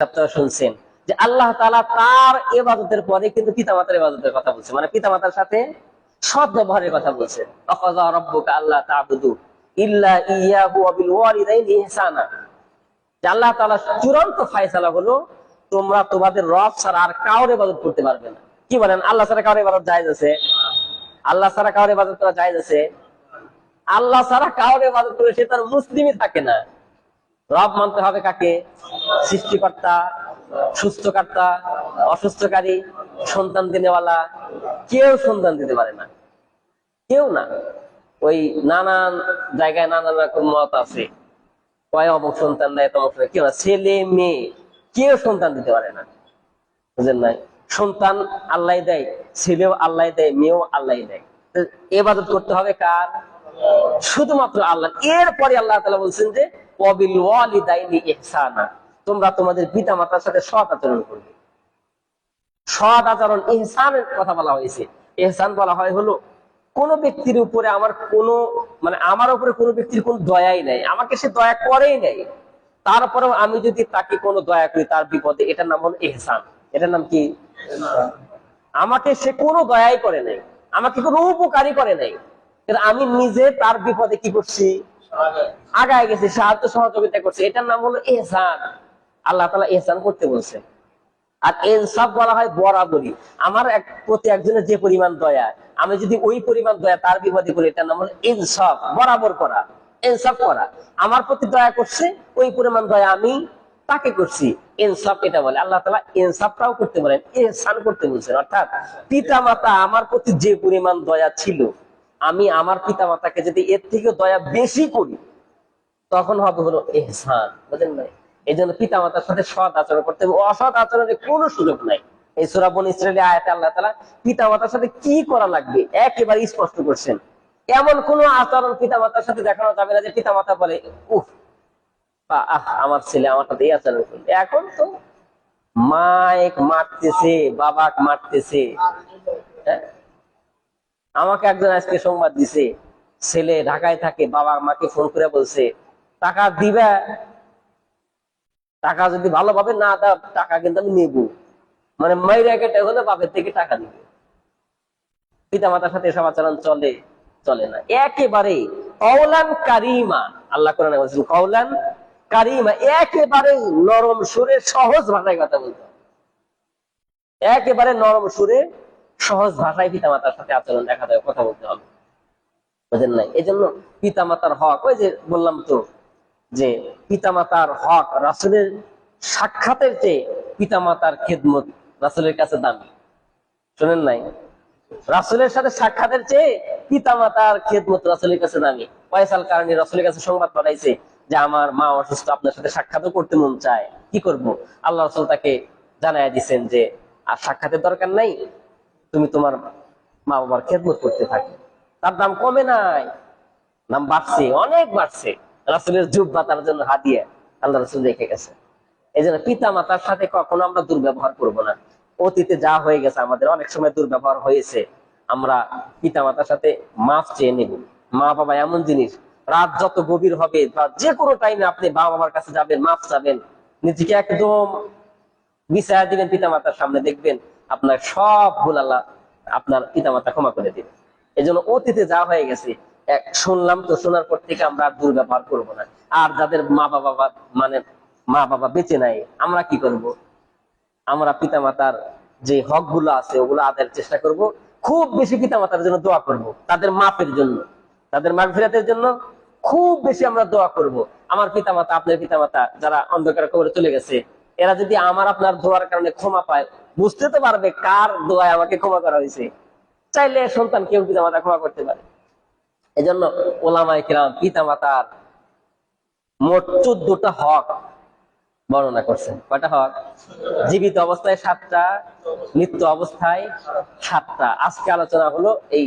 আপনারা শুনছেন যে আল্লাহ তাআলা তার ইবাদতের পরে কিন্তু পিতামাতার ইবাদতের কথা বলছে। মানে পিতামাতার সাথে সৎ ব্যবহারের কথা বলছে। আল্লাহ আল্লাহ হলো, তোমরা তোমাদের ছাড়া আর কাউরে ইবাদত করতে পারবে না। কি বলেন? আল্লাহ ছাড়া ইবাদত আল্লাহ ছাড়া করা আল্লাহ ছাড়া সে তার মুসলিমই থাকে না। রব মানতে হবে কাকে? সৃষ্টিকর্তা, সুস্থকর্তা, অসুস্থকারী, সন্তান দিনেওয়ালা। কেউ সন্তান দিতে পারে না। কেউ না। ওই নানান জায়গায় নানান রকম মত আছে। কয় অমুক সন্তান দেয়, তমুক কেউ না। ছেলে, মেয়ে, কেউ সন্তান দিতে পারে না। বুঝলেন নাই? সন্তান আল্লাহ দেয়, ছেলেও আল্লাহ দেয়, মেয়েও আল্লাহ দেয়। এবাদত করতে হবে কার? শুধুমাত্র আল্লাহ। এরপরে আল্লাহ তাআলা বলছেন যে তোমরা তোমাদের পিতা মাতার সাথে সৎ আচরণ করবে। সৎ আচরণ ইহসানের কথা বলা হয়েছে। ইহসান বলা হয় হলো, কোন ব্যক্তির উপরে আমার কোন মানে আমার উপরে কোন ব্যক্তির কোন দয়াই নাই। আমাকে সে দয়া করেই নাই। তারপরেও আমি যদি তাকে কোনো দয়া করি, তার বিপদে, এটার নাম হলো এহসান এটার নাম কি? আমাকে সে কোনো দয়াই করে নাই। আমাকে কোনো উপকারই করে নাই। আমি নিজে তার বিপদে কি করছি? আগায় গেছি, সাহায্য সহযোগিতা করছি। এটার নাম হলো এহসান। আল্লাহ তালা এহসান করতে বলছে। আর বলা হয় বরাবরই। আমার এক প্রতি একজনের যে পরিমাণ দয়া, আমি যদি ওই পরিমাণ দয়া তার বিপদে করি এটার নাম হলো ইনসাফ বরাবর করা। ইনসাফ করা। আমার প্রতি দয়া করছে, ওই পরিমাণ দয়া আমি তাকে করছি। ইনসাফ এটা বলে। আল্লাহ তালা ইনসাফটাও করতে বলেন ইহসান করতে বলছেন। অর্থাৎ পিতা মাতা আমার প্রতি যে পরিমাণ দয়া ছিল আমি আমার পিতা মাতাকে যদি এর থেকে দয়া বেশি করি, তখন হবে হলো এহসান, বুঝলেন ভাই? এই জন্য পিতা মাতার সাথে সৎ আচরণ করতে হবে। অসৎ আচরণের কোনো সুযোগ নাই। এই সুরাবন ইসরায়েলি আয়াতে আল্লাহ তালা পিতা মাতার সাথে কি করা লাগবে? একেবারে স্পষ্ট করছেন। এমন কোন আচরণ পিতা মাতার সাথে দেখানো যাবে না যে পিতা মাতা বলে, উফ, বা আহ, আমার ছেলে আমার সাথে এই আচরণ করবে এখন তো মায়েক মারতেছে, বাবাক মারতেছে। হ্যাঁ? আমাকে একজন আজকে সংবাদ দিছে, ছেলে ঢাকায় থাকে, বাবা আমাকে ফোন করে বলছে, টাকা দিবে? টাকা যদি ভালোভাবে না দাও, টাকা কিন্তু আমি নেব। মানে মাইরা কেটে হলে বাপের থেকে টাকা দিবে পিতা মাতার সাথে এসব আচরণ চলে চলে না। একেবারে কৌলান কারিমা, আল্লাহ কোরআনে বলছেন কৌলান কারিমা একেবারে নরম সুরে সহজ ভাষায় কথা বলতে একেবারে নরম সুরে সহজ ভাষায় পিতা মাতার সাথে আচরণ দেখা যায় কথা বলতে হবে। বুঝেন নাই? এই জন্য পিতা মাতার হক, ওই যে বললাম তো, যে পিতা মাতার হক রাসুলের সাক্ষাতের চেয়ে পিতা মাতার খেদমত রাসুলের কাছে দামি। শোনেন নাই? রাসুলের সাথে সাক্ষাতের চেয়ে পিতা মাতার খেদমত রাসুলের কাছে দামি। পয়সাল কারণে রাসুলের কাছে সংবাদ পাঠাইছে যে, আমার মা অসুস্থ, আপনার সাথে সাক্ষাৎও করতে মন চায়। কি করব? আল্লাহ রসুল তাকে জানাই দিচ্ছেন যে, আর সাক্ষাতের দরকার নাই তুমি তোমার মা বাবার খেদমত করতে থাকো। তার দাম কমে নাই। দাম বাড়ছে, অনেক বাড়ছে। রাসুলের জুব্বা তার জন্য হাদিয়ে। আল্লাহ রসুল রেখে গেছে। এই জন্য পিতা মাতার সাথে কখনো আমরা দুর্ব্যবহার করব না। অতীতে যা হয়ে গেছে আমাদের, অনেক সময় দুর্ব্যবহার হয়েছে। আমরা পিতা মাতার সাথে মাফ চেয়ে নেব। মা বাবা এমন জিনিস, রাত যত গভীর হবে বা যে কোনো টাইমে আপনি বাবা বাবার কাছে যাবেন মাফ চাবেন। নিজেকে একদম বিছায়া দিবেন পিতা মাতার সামনে, দেখবেন আপনার সব ভুল আল্লাহ আপনার পিতা মাতা ক্ষমা করে দিবেন এই জন্য অতীতে যা হয়ে গেছে এক শুনলাম তো, শোনার পর থেকে আমরা দুর্ব্যবহার করব না। আর যাদের মা বাবা মানে মা বাবা বেঁচে নাই, আমরা কি করব? আমরা পিতা মাতার যে হকগুলো আছে, ওগুলো আদায়ের চেষ্টা করব। খুব বেশি পিতা মাতার জন্য দোয়া করব, তাদের মাপের জন্য, তাদের মাগফিরাতের জন্য খুব বেশি আমরা দোয়া করব। আমার পিতা মাতা আপনার পিতা মাতা যারা অন্ধকার কবরে চলে গেছে এরা যদি আমার আপনার দোয়ার কারণে ক্ষমা পায়, বুঝতে তো পারবে কার দোয়ায় আমাকে ক্ষমা করা হয়েছে। চাইলে সন্তান কেউ পিতা মাতা ক্ষমা করতে পারে। এই জন্য ওলামাই কিরাম পিতা মাতার মোট চোদ্দটা হক বর্ণনা করছেন। কয়টা হক? জীবিত অবস্থায় সাতটা মৃত্যু অবস্থায় সাতটা। আজকে আলোচনা হলো এই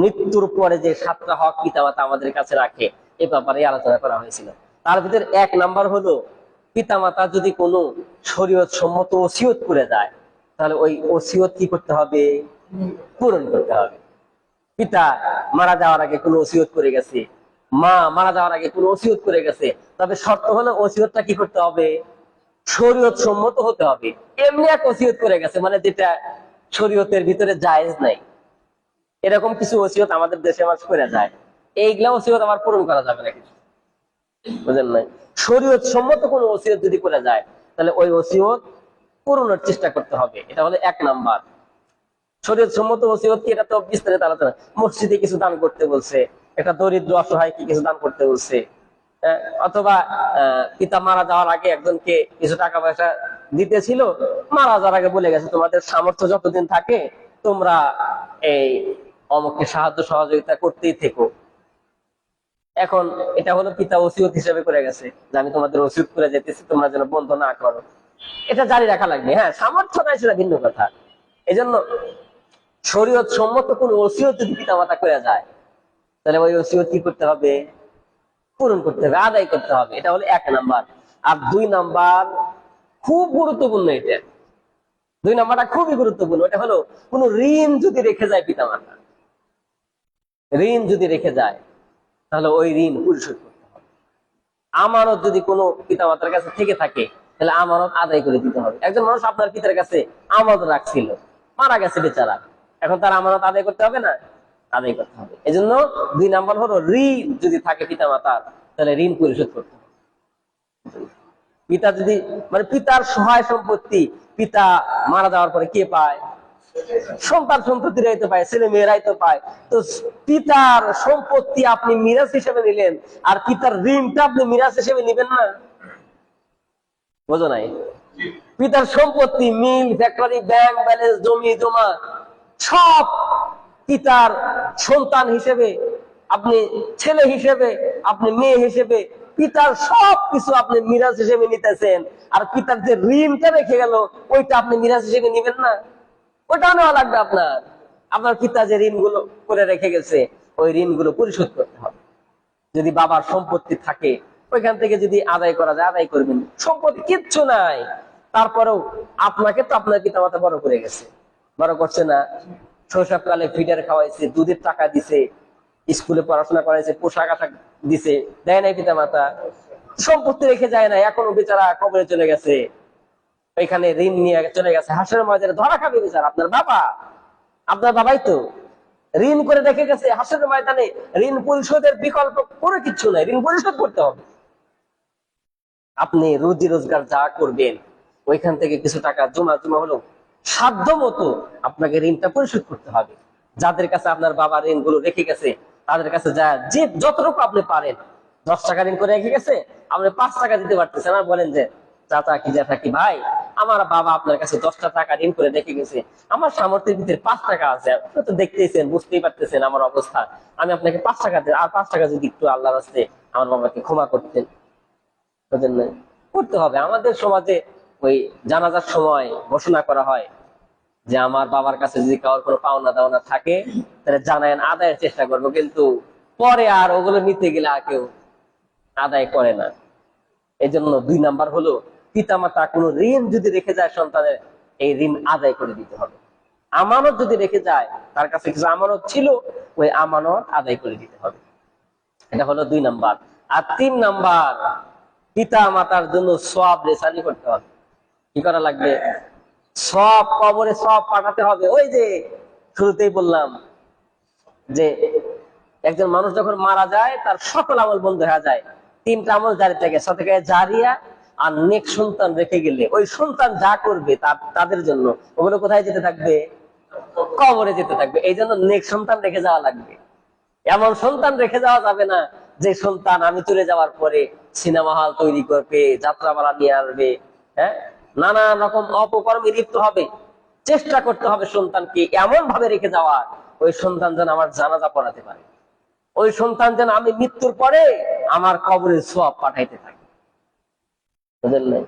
মৃত্যুর পরে যে সাতটা হক পিতামাতা আমাদের কাছে রাখে, এ ব্যাপারে আলোচনা করা হয়েছিল। তার ভিতরে এক নাম্বার হলো পিতামাতা যদি কোনো শরীয়ত সম্মত ওসিয়ত করে যায়, তাহলে ওই ওসিয়ত কি করতে হবে? পূরণ করতে হবে। পিতা মারা যাওয়ার আগে কোনো ওসিয়ত করে গেছে, মা মারা যাওয়ার আগে কোনো ওসিয়ত করে গেছে, তবে শর্ত হলো ওসিয়তটা কি করতে হবে? শরীয়ত সম্মত হতে হবে। এমনি এক ওসিয়ত করে গেছে মানে যেটা শরীয়তের ভিতরে জায়েজ নাই। এরকম কিছু ওসিয়ত আমাদের দেশে মানুষ করে যায়। এইগুলা ওসিয়ত আমার পূরণ করা যাবে না কিছু। বুঝলেন নাই? শরীয়ত সম্মত কোন ওসিয়ত যদি করে যায় তাহলে ওই ওসিয়ত পূরণের চেষ্টা করতে হবে। এটা হলো এক নাম্বার। শরীয়ত সম্মত ওসিয়ত কি? এটা তো বিস্তারিত আলোচনা। মসজিদে কিছু দান করতে বলছে একটা দরিদ্র অসহায় কি কিছু দান করতে বলছে অথবা আহ, পিতা মারা যাওয়ার আগে একজনকে কিছু টাকা পয়সা দিতেছিল মারা যাওয়ার আগে বলে গেছে তোমাদের সামর্থ্য যতদিন থাকে তোমরা এই অমুককে সাহায্য সহযোগিতা করতেই থেকো। এখন এটা হলো পিতা ওসিয়ত হিসেবে করে গেছে যে আমি তোমাদের ওসিয়ত করে যেতেছি, তোমরা যেন বন্ধ না করো। এটা জারি রাখা লাগবে হ্যাঁ সামর্থ্য নাই সেটা ভিন্ন কথা। এজন্য শরীয়ত সম্মত কোন ওসিয়ত যদি পিতা মাতা করে যায়, তাহলে ওই ওসিয়ত কি করতে হবে? পূরণ করতে হবে, আদায় করতে হবে। এটা হলো এক নাম্বার। আর দুই নাম্বার, খুব গুরুত্বপূর্ণ এটা। দুই নাম্বারটা খুবই গুরুত্বপূর্ণ। এটা হলো কোন ঋণ যদি রেখে যায় পিতা মাতা ঋণ যদি রেখে যায় তাহলে ওই ঋণ পরিশোধ করতে হবে। আমানত যদি কোনো পিতা মাতার কাছে থেকে থাকে, তাহলে আমানত আদায় করে দিতে হবে। একজন মানুষ আপনার পিতার কাছে আমানত রাখছিল, মারা গেছে বেচারা। এখন তার আমানত আদায় করতে হবে না? আদায় করতে হবে। এই জন্য দুই নাম্বার হলো, ঋণ যদি থাকে পিতা মাতার তাহলে ঋণ পরিশোধ করতে হবে। পিতা যদি মানে পিতার সহায় সম্পত্তি, পিতা মারা যাওয়ার পরে কে পায়? সন্তান সন্ততিরাই তো পায়, ছেলে মেয়েরাই তো পায়। তো পিতার সম্পত্তি আপনি মিরাজ হিসেবে নিলেন, আর পিতার ঋণটা আপনি মিরাজ হিসেবে নিবেন না? বোঝো নাই? পিতার সম্পত্তি, মিল, ফ্যাক্টরি, ব্যাংক, ব্যালেন্স, জমি, জমা, সব পিতার সন্তান হিসেবে, আপনি ছেলে হিসেবে, আপনি মেয়ে হিসেবে, পিতার সব কিছু আপনি মিরাজ হিসেবে নিতেছেন, আর পিতার যে ঋণটা রেখে গেল, ওইটা আপনি মিরাজ হিসেবে নিবেন না? ওটা নেওয়া লাগবে আপনার। আপনার পিতা যে ঋণগুলো করে রেখে গেছে, ওই ঋণগুলো পরিশোধ করতে হবে। যদি বাবার সম্পত্তি থাকে, ওইখান থেকে যদি আদায় করা যায়, আদায় করবেন। সম্পত্তি কিচ্ছু নাই। তারপরেও আপনাকে তো আপনার পিতা মাতা বড় করে গেছে। বড় করছে না। শৈশবকালে ফিডার খাওয়াইছে, দুধের টাকা দিছে, স্কুলে পড়াশোনা করাইছে, পোশাক আশাক দিছে, দেয় নাই পিতা মাতা সম্পত্তি রেখে যায় না এখনও বেচারা কবরে চলে গেছে। ওইখানে ঋণ নিয়ে চলে গেছে। হাসের মাঝে ধরা খাবে বেচারা আপনার বাবা। আপনার বাবাই তো ঋণ করে রেখে গেছে। হাসের ময়দানে ঋণ পরিশোধের বিকল্প করে কিচ্ছু নাই। ঋণ পরিশোধ করতে হবে। আপনি রুজি রোজগার যা করবেন, ওইখান থেকে কিছু টাকা জমা জমা হলো সাধ্য মতো আপনাকে ঋণটা পরিশোধ করতে হবে। যাদের কাছে আপনার বাবা ঋণগুলো রেখে গেছে, তাদের কাছে যা যে যতটুকু আপনি পারেন, দশ টাকা ঋণ করে রেখে গেছে, আপনি পাঁচ টাকা দিতে পারতেছেন। আর বলেন যে, চাচা, কি যা থাকি ভাই? আমার বাবা আপনার কাছে দশটা টাকা ঋণ করে রেখে গেছে। আমার সামর্থ্যের ভিতরে পাঁচ টাকা আছে। আপনি তো দেখতেইছেন বুঝতেই পারতেছেন আমার অবস্থা। আমি আপনাকে পাঁচ টাকা দিই আর পাঁচ টাকা যদি একটু আল্লাহর রাস্তে আমার বাবাকে ক্ষমা করতেন? করতে হবে। আমাদের সমাজে ওই জানাজার সময় ঘোষণা করা হয় যে আমার বাবার কাছে যদি কারোর কোনো পাওনা দাওনা থাকে, তাহলে জানায়েন, আদায়ের চেষ্টা করব। কিন্তু পরে আর ওগুলো নিতে গেলে আর কেউ আদায় করে না। এই জন্য দুই নাম্বার হলো পিতামাতা কোনো ঋণ যদি রেখে যায় সন্তানের, এই ঋণ আদায় করে দিতে হবে। আমানত যদি রেখে যায়, তার কাছে কিছু আমানত ছিল, ওই আমানত আদায় করে দিতে হবে। এটা হলো দুই নাম্বার। আর তিন নাম্বার পিতা মাতার জন্য সব রেসানি করতে হবে। কি করা লাগবে? সব কবরে সব পাঠাতে হবে। ওই যে শুরুতেই বললাম যে একজন মানুষ যখন মারা যায়, তার সকল আমল বন্ধ হয়ে যায়। তিনটা আমল জারি থাকে। সতকে জারিয়া আর নেক সন্তান রেখে গেলে, ওই সন্তান যা করবে তাদের জন্য ওগুলো কোথায় যেতে থাকবে? কবরে যেতে থাকবে। এই জন্য নেক সন্তান রেখে যাওয়া লাগবে। এমন সন্তান রেখে যাওয়া যাবে না যে সন্তান আমি চলে যাওয়ার পরে সিনেমা হল তৈরি করবে, যাত্রাপালা নিয়ে আসবে হ্যাঁ? নানা রকম অপকর্মে লিপ্ত হবে। চেষ্টা করতে হবে সন্তানকে এমন ভাবে রেখে যাওয়া, ওই সন্তান যেন আমার জানাজা পড়াতে পারে। ওই সন্তান যেন আমি মৃত্যুর পরে আমার কবরের সব পাঠাইতে থাকি। বুঝলেন নাই?